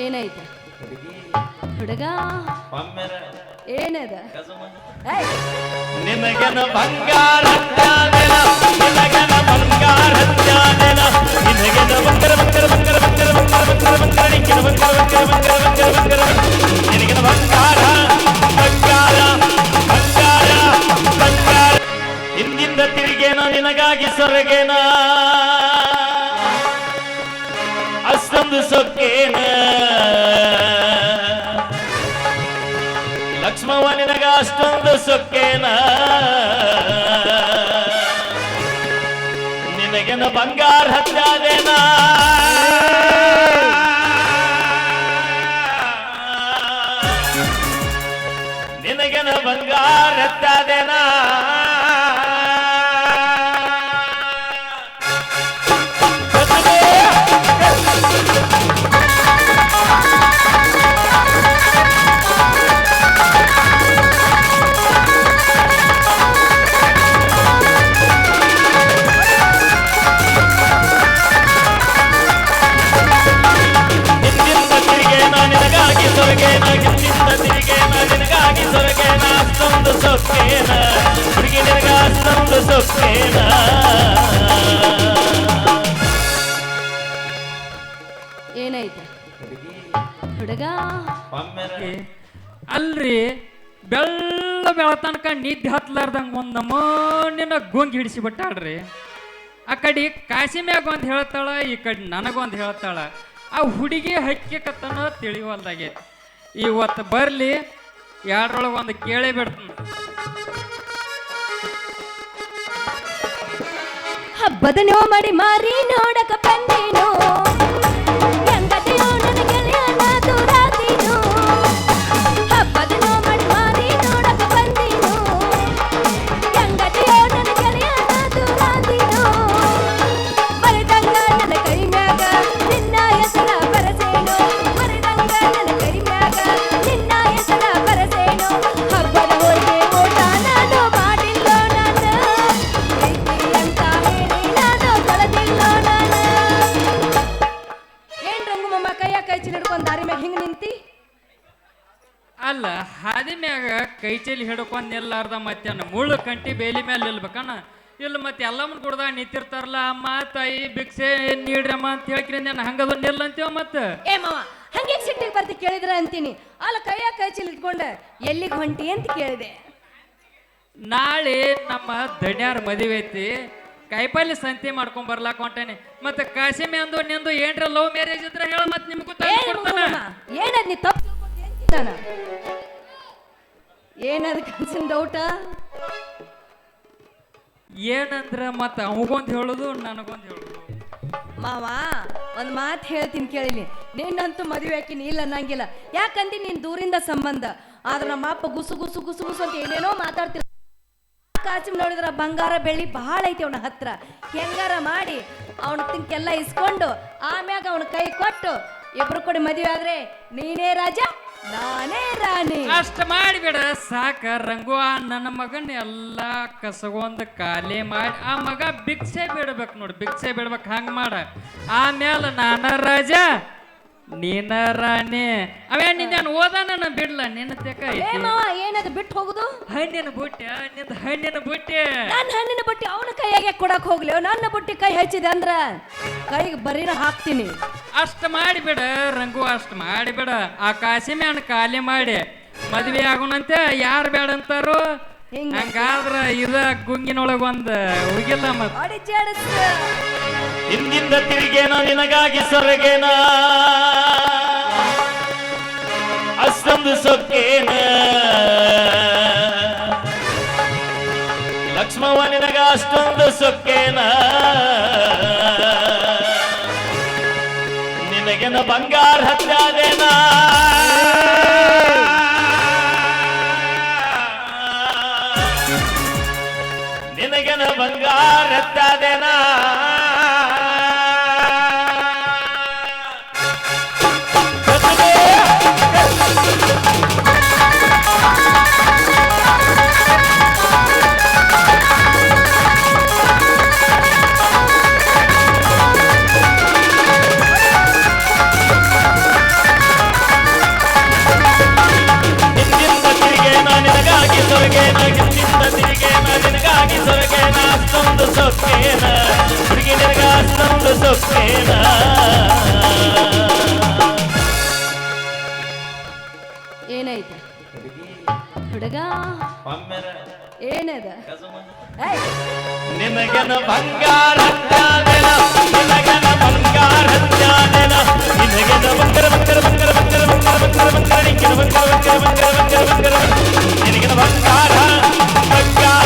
ಏನೈತೆ ಹುಡುಗ ಏನದ ನಿನಗನ ನಿನಗೆನ ಬಂಗಾರ ನಿನಗನ ಬಂಗಾರ ತ್ಯಾದೆನ, ಬಂಗಾರ ಬಂಗಾರ ಬಂಗಾರ ಬಂಗಾರ ಬಂಗಾರ ಬಂಗಾರ ಬಂಗಾರ ನಿನಗೆನ ಬಂಗಾರ ಬಂಗಾರ ಬಂಗಾರ ಬಂಗಾರ ಬಂಗಾರ ನಿನಗನ ಬಂಗಾರ ಬಂಗಾರ ಬಂಗಾರ ಬಂಗಾರ ಹಿಂದಿಂದ ತಿರುಗೇನ ನಿನಗಾಗಿ ಸೊರಗೇನ ಅಷ್ಟೊಂದು ಲಕ್ಷ್ಮವ ನಿನಗ ಅಷ್ಟೊಂದು ಸೊಕ್ಕೇನ? ನಿನಗೆನ ಬಂಗಾರ ಹತ್ತಾದೇನ ನಿನಗೆನ ಬಂಗಾರ ಹತ್ತಾದೇನ ಬೆಲ್ಲ ಏನೈತೆ ಹುಡುಗ? ಅಲ್ರಿ ಬೆಳ್ಳ ಬೆಳತನಕ ನಿದ್ದೆ ಹತ್ಲಾರ್ದಂಗ ಒಂದ್ ನಮೂನಿನ ಗೊಂಗಿ ಹಿಡಿಸಿ ಬಿಟ್ಟಾಳ್ರಿ ಆ ಕಡೆ ಕಾಶಿ ಮ್ಯಾಗ ಒಂದ್ ಹೇಳ್ತಾಳ ಈ ಕಡೆ ನನಗೊಂದ್ ಹೇಳ್ತಾಳ. ಆ ಹುಡುಗಿ ಹಕ್ಕಿಕತ್ತನ ತಿಳಿವಲ್ದಾಗೈತಿ. ಇವತ್ತು ಬರಲಿ ಎರಡರೊಳಗೆ ಒಂದು ಕೇಳೇ ಬಿಡ್ತೀನಿ ಹಬ್ಬದ ನೋ ಮಾಡಿ ಮಾರಿ ನೋಡಕ ಬಂದೇನು ಹಾದಿ ಮ್ಯಾಗ ಕೈ ಚೀಲಿ ಹಿಡ್ಕೊಂಡ್ ನಿಲ್ಲಾರ್ದ ಮತ್ತೆ ಮುಳ್ಳು ಕಂಟಿ ಬೇಲಿ ಮೇಲೆ ನಿಲ್ಬೇಕಣ್ಣ? ಇಲ್ಲ ಮತ್ತೆ ಎಲ್ಲಮ್ಮನ ಕುಡ್ದಾಗ ನಿಂತಿರ್ತಾರಲ್ಲ ಅಮ್ಮ ತಾಯಿ ಭಿಕ್ಷೆ ನೀಡ್ರಮ್ಮ ಅಂತ ಹೇಳ್ಕಿನ ನಾನು ಹಂಗದ ನಿಲ್ಲ ಅಂತೀವ ಮತ್ತೆ? ಏ ಮಾವ ಹಂಗೆ ಸಿಟ್ಟಿಗೆ ಬರ್ತಿ ಕೇಳಿದ್ರ ಅಂತೀನಿ. ಅಲ್ಲ ಕೈಯ ಕೈ ಚೀಲ ಇಟ್ಕೊಂಡ ಎಲ್ಲಿಗೆ ಹೊಂಟಿ ಅಂತ ಕೇಳಿದೆ. ನಾಳೆ ನಮ್ಮ ದಡ್ಯಾರ ಮದುವೆ ಐತಿ. ಕಾಯಿಪಲ್ಲೆ ಸಂತೆ ಮಾಡ್ಕೊಂಡ್ ಬರ್ಲಾಕ ಹೊಂಟೇನಿ. ಮತ್ತೆ ಕಾಸಿಮೆ ಅಂದು ನಿಂದು ಏನ್ರ ಲವ್ ಮ್ಯಾರೇಜ್ ಇದ್ರೆ ಹೇಳ ಮತ್ತೆ ನಿಮ್ಗೂ ಏನದ್ ನೀ ತಪ್ಪು ಏನದ ಕನ್ಸಿನ ಡೌಟ ಏನಂದ್ರ ಮತ್ತೆ ಅವಗೊಂದು ಹೇಳುದು ನನಗೊಂದು ಹೇಳೋದು. ಮಾವ ಒಂದ್ ಮಾತು ಹೇಳ್ತೀನಿ ಕೇಳಿಲಿ ನಿನ್ನಂತೂ ಮದುವೆ ಹಾಕಿನಿ ಇಲ್ಲ ಅನ್ನಂಗಿಲ್ಲ. ಯಾಕಂದಿ ನೀನ್ ದೂರಿಂದ ಸಂಬಂಧ? ಆದ್ರೆ ನಮ್ಮ ಅಪ್ಪ ಗುಸು ಗುಸು ಗುಸು ಗುಸು ಅಂತ ಏನೇನೋ ಮಾತಾಡ್ತಿಲ್ಲ ಕಾಚಿಮ್ ನೋಡಿದ್ರ ಬಂಗಾರ ಬೆಳ್ಳಿ ಬಹಳ ಐತಿ ಅವನ ಹತ್ರ. ಹೆಂಗಾರ ಮಾಡಿ ಅವನ ತಿಂಕೆಲ್ಲ ಇಸ್ಕೊಂಡು ಆಮ್ಯಾಗ ಅವನ ಕೈ ಕೊಟ್ಟು ಇಬ್ರು ಕೂಡ ಮದುವೆ ಆದ್ರೆ ನೀನೇ ರಾಜ, ನಾನೇ ರಾಣಿ. ಅಷ್ಟ ಮಾಡಿಬಿಡ ಸಾಕ ರಂಗು ಆ ನನ್ನ ಮಗನ ಎಲ್ಲ ಕಸಗೊಂದು ಖಾಲಿ ಮಾಡಿ, ಆ ಮಗ ಭಿಕ್ಷೆ ಬಿಡ್ಬೇಕು ನೋಡಿ, ಭಿಕ್ಷೆ ಬಿಡ್ಬೇಕು, ಹಂಗ ಮಾಡ. ಆಮೇಲೆ ನಾನ ರಾಜ ನೀನ ರಾಣಿ ಅವೇ ನಿನ್ನ ಓದಾನ ಬಿಡ್ಲ ನಿನ್ನ ತೆಕ ಏ ಮಾವ ಏನದು ಬಿಟ್ಟು ಹೋಗುದು? ಹಣ್ಣಿನ ಬುಟ್ಟಿ ನಿಂದ ಹಣ್ಣಿನ ಬುಟ್ಟಿ. ನನ್ನ ಹಣ್ಣಿನ ಬುಟ್ಟಿ ಅವನ ಕೈಯಾಗೆ ಕೊಡಕ್ ಹೋಗ್ಲಿ ನನ್ನ ಬುಟ್ಟಿ ಕೈ ಹಚ್ಚಿದೆ ಅಂದ್ರ ಕೈಗೆ ಬರೀನ ಹಾಕ್ತೀನಿ. ಅಷ್ಟ ಮಾಡಿಬಿಡ ರಂಗು ಅಷ್ಟ ಮಾಡಿಬಿಡ ಆ ಕಾಸಿಮೆ ಹಣ್ಣು ಖಾಲಿ ಮಾಡಿ. ಮದ್ವೆ ಆಗೋಣಂತೆ ಯಾರು ಬೇಡ ಅಂತಾರು? ಹಿಂಗ. ಹಂಗಾದ್ರ ಇದ ಗುಂಗಿನೊಳಗ ಒಂದ್ ಹೋಗಿಲ್ಲ ಮತ್. ಅಡಿ ಜಡಸ್ ಹಿಂದಿಂದ ತಿರುಗೇನ, ನಿನಗಾಗಿ ಸೊರಗೇನ? ಅಷ್ಟೊಂದು ಸೊಕ್ಕೇನ ಲಕ್ಷ್ಮವ ನಿನಗ ಅಷ್ಟೊಂದು ಸೊಕ್ಕೇನ ನಿನಗೇನ ಬಂಗಾರ ಹತ್ತಾದೇನ ನಿನಗೇನ ಬಂಗಾರ ಹತ್ತಾದೇನ ಏನೈತೆ ಹುಡುಗ ಏನದ ನಿನಗನ ಬಂಗಾರ ನಿನಗನ ಬಂಗಾರ ನಿನಗನ ಬಂಗಾರ ಬಂಗಾರ ಬಂಗಾರ ಬಂಗಾರ ಬಂಗಾರ ಬಂಗಾರ ಬಂಗಾರ ಬಂಗಾರ ಬಂಗಾರ ಬಂಗಾರ ಬಂಗಾರ ಬಂಗಾರ ನಿನಗನ ಬಂಗಾರ ಬಂಗಾರ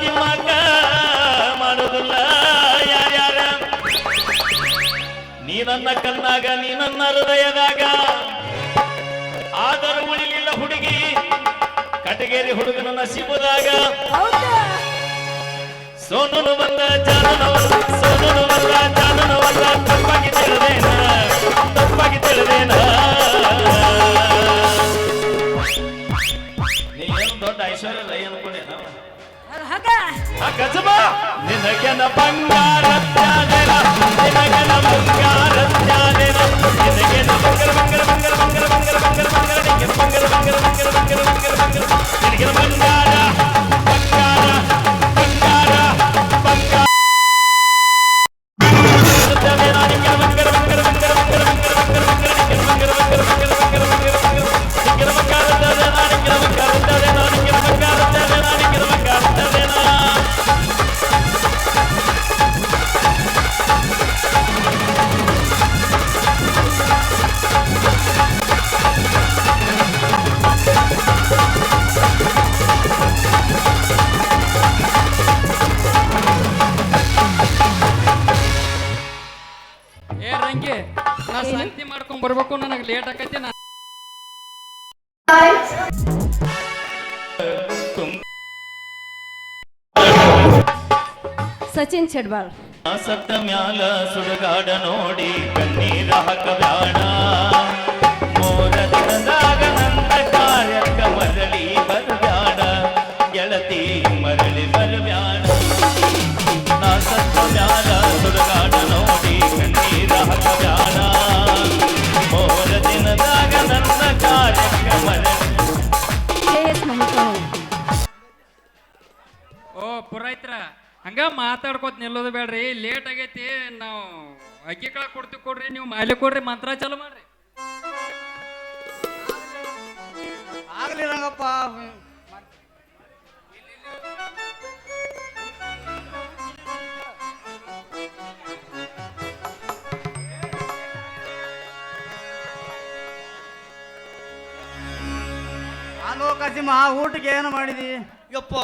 ದಿಮಾಕ ಮಾಡೋದಿಲ್ಲ ಯಾರ್ಯಾರ ನೀ ನನ್ನ ಕಣ್ಣಾಗ ನೀ ನನ್ನ ಹೃದಯದಾಗ. ಆದರೂ ಉಳಿಲಿಲ್ಲ ಹುಡುಗಿ ಕಟಗೇರಿ ಹುಡುಗನ ಸಿಗುದಾಗ ಸೋನುನು ಬಂದ ಜಾನನವಲ್ಲ ಸೋನು ಬಂದ ಜಾನನವಲ್ಲ ತಪ್ಪಾಗಿ ತಿಳಿದೇನ ತಪ್ಪಾಗಿ ತಿಳಿದೇನ ನೀ. ಏನು ದೊಡ್ಡ ಐಶ್ವರ್ಯ ಅನ್ಕೊಂಡೇನ ಹಾಗ. ಕಸಬ ನಿನಗೆನ ಬಂಗಾರ ತ್ಯಾದೆನ ನಿನಗೆನ ಬಂಗಾರ ನಿನಗೆನ ಬಂಗಾರ ಬಂಗಾರ ಬರ್ಬೇಕು ನನಗೆ ಲೇಟ್ ಆಕೈತಿ ನಾ ಸಚಿನ್ ಚೆಡ್ಬಾಳ್ ಸತ್ತ ಮ್ಯಾಲ ಸುಡುಗಾಡ ನೋಡಿ ಕಣ್ಣೀರ ಹಾಕಬ್ಯಾಡ ಹಂಗ ಮಾತಾಡ್ಕೋತ ನಿಲ್ಲೋದು ಬೇಡ್ರಿ. ಲೇಟ್ ಆಗೈತಿ. ನಾವು ಅಕ್ಕಿ ಕಾಳು ಕೊಡ್ತೀವಿ ಕೊಡ್ರಿ ನೀವು ಮಾಲೆ ಕೊಡ್ರಿ ಮಂತ್ರ ಚಾಲು ಮಾಡ್ರಿ. ಆಗ್ಲಿ ರಂಗಪ್ಪ. ಹಲೋ ಕಸಿಮ ಊಟಕ್ಕೆ ಏನು ಮಾಡಿದಿ? ಯಪ್ಪ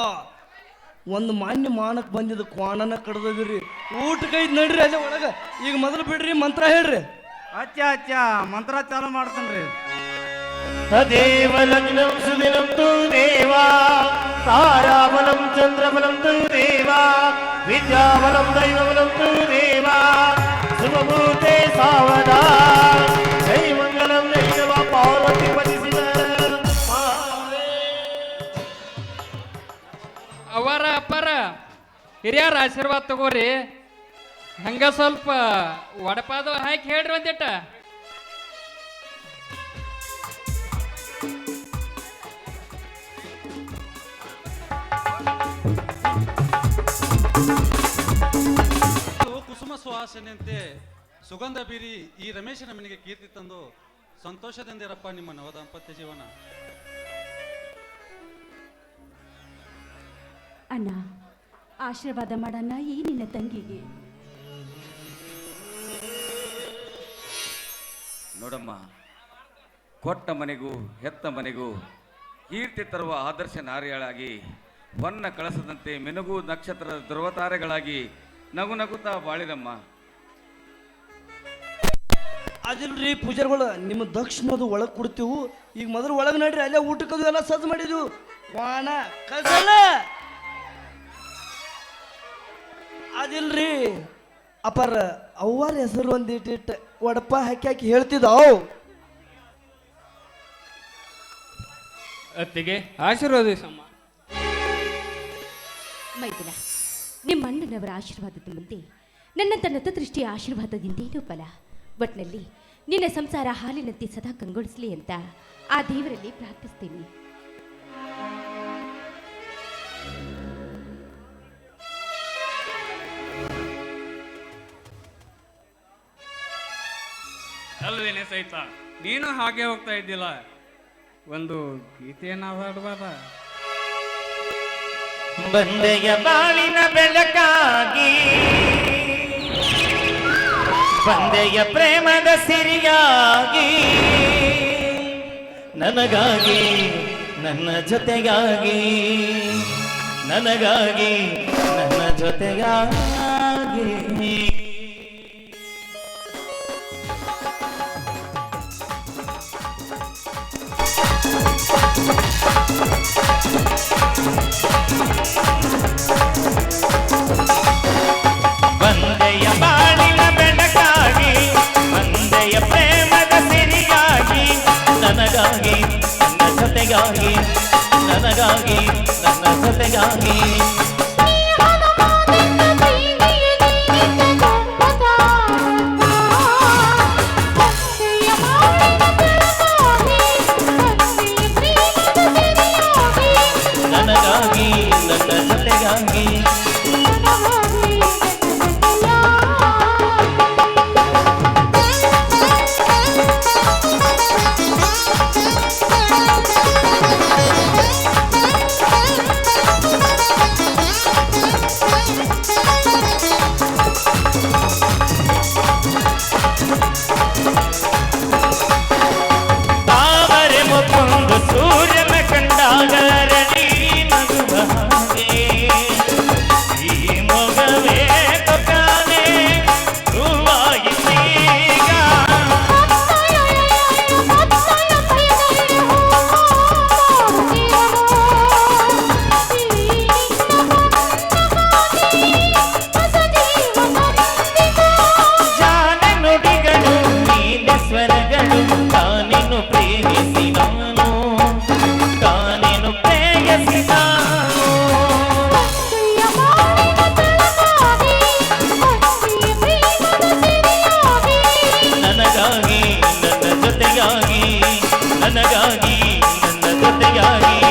ಒಂದು ಮಾನ್ಯ ಮಾನಕ್ಕೆ ಬಂದಿದ್ದ ಕ್ವಾಣನ ಕಡ್ದೋಗಿರಿ ಊಟಕ್ಕೆ ಐದು ನಡ್ರಿ ಅಲ್ಲೇ ಒಳಗೆ. ಈಗ ಮೊದಲು ಬಿಡ್ರಿ ಮಂತ್ರ ಹೇಳ್ರಿ. ಅಚ್ಚ ಅಚ್ಚ ಮಂತ್ರ ಚಾಲು ಮಾಡ್ತಾನ್ರಿ. ತದೇವ ಲಗ್ನಂ ಸುದಿನಂ ತು ದೇವಾ ತಾರಾಬಲಂ ಚಂದ್ರಬಲಂ ತು ದೇವಾ ವಿದ್ಯಾಬಲಂ ದೈವಬಲಂ ತು ದೇವಾ ಶುಭಭೂತೆ ಸಾವಧಾನ ಹಿರಿಯರ ಆಶೀರ್ವಾದ ತಗೋರಿ. ಹಂಗ ಸ್ವಲ್ಪ ಒಡಪಾದ ಹಾಕಿ ಹೇಳ್ರಿ ಒಂದಿಟ್ಟ ಕುಸುಮ ಸುವಾಸನೆಯಂತೆ ಸುಗಂಧ ಬೀರಿ ಈ ರಮೇಶನ ಮನೆಗೆ ಕೀರ್ತಿ ತಂದು ಸಂತೋಷದಿಂದಿರಪ್ಪ ನಿಮ್ಮ ನವ ದಾಂಪತ್ಯ ಜೀವನ. ಅಣ್ಣ ಆಶೀರ್ವಾದ ಮಾಡಣ್ಣ ಈ ನಿನ್ನ ತಂಗಿಗೆ. ನೋಡಮ್ಮ ಕೊಟ್ಟ ಮನೆಗೂ ಹೆತ್ತ ಮನೆಗೂ ಕೀರ್ತಿ ತರುವ ಆದರ್ಶ ನಾರಿಯಳಾಗಿ ಬಣ್ಣ ಕಳಸದಂತೆ ಮೆನುಗು ನಕ್ಷತ್ರದ ಧ್ರುವತಾರೆಗಳಾಗಿ ನಗು ನಗುತ್ತಾ ಬಾಳಿದಮ್ಮ ಅದಿಲ್ರಿ ಪೂಜಾರಿಗಳು ನಿಮ್ಮ ದಕ್ಷಿಣದು ಒಳಗೆ ಕೊಡ್ತೀವು. ಈಗ ಮೊದಲು ಒಳಗೆ ನಡ್ರಿ ಅಲ್ಲೇ ಊಟಕ್ಕದು ಎಲ್ಲ ಸದ್ ಮಾಡಿದ್ವು. ವಾಣ ಕಸಲ ಅದಿಲ್ರಿ ಅಪಾರ ಅವ್ವಾರ ಹೆಸರು ಒಂದಿಟ್ಟಿಟ್ಟು ಒಡಪ ಹಾಕಿ ಹಾಕಿ ಹೇಳ್ತಿದ್ದಾವ್ ಅತ್ತಿಗೆ ಆಶೀರ್ವಾದಿಸಮ್ಮ. ಮೈದಿನ ನಿಮ್ಮ ಅಣ್ಣನವರ ಆಶೀರ್ವಾದದ ಮುಂದೆ ನನ್ನ ತನ್ನ ದೃಷ್ಟಿಯ ಆಶೀರ್ವಾದದಿಂದೇನೂ ಫಲ. ಒಟ್ನಲ್ಲಿ ನಿನ್ನ ಸಂಸಾರ ಹಾಲಿನಂತೆ ಸದಾ ಕಂಗೊಳಿಸಲಿ ಅಂತ ಆ ದೇವರಲ್ಲಿ ಪ್ರಾರ್ಥಿಸ್ತೀನಿ. ಅಲ್ವೇನೆ ಸಹಿತ ನೀನು ಹಾಗೆ ಹೋಗ್ತಾ ಇದ್ದಿಲ್ಲ ಒಂದು ಗೀತೆಯನ್ನು ಹಾಡಬಾರ ಬಂದೆಯ ಬಾಳಿನ ಬೆಳಕಾಗಿ, ಬಂದೆಯ ಪ್ರೇಮದ ಸಿರಿಯಾಗಿ, ನನಗಾಗಿ, ನನ್ನ ಜೊತೆಗಾಗಿ, ನನಗಾಗಿ, ನನ್ನ ಜೊತೆಗಾಗಿ. ನನಗಾಗಿ ನನ್ನ ಜೊತೆಗಾಗಿ ನನ್ನ ಜೊತೆಗಾಗಿ. ನನಗಾಗಿ ನನ್ನ ಜೊತೆಗಾಗಿ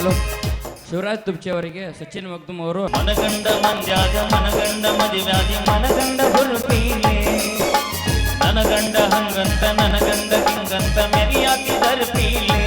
ಹಲೋ. ಶಿವರಾಜ್ ತುಬ್ಚಿ ಅವರಿಗೆ ಸಚಿನ್ ಮಗ್ದುಮ್ ಅವರು. ಮನಗಂಡ ಮಂದ್ಯಾಗ, ಮನಗಂಡ ಮದುವ್ಯಾದಿ ಮನಗಂಡ ಹುರುಪೀಲೆ ನನಗಂಡ ಹಂಗಂತ, ನನಗಂಡ ಹಿಂಗಂತ ಮೆರಿಯಾತಿ ದರ್ಪೀಲೆ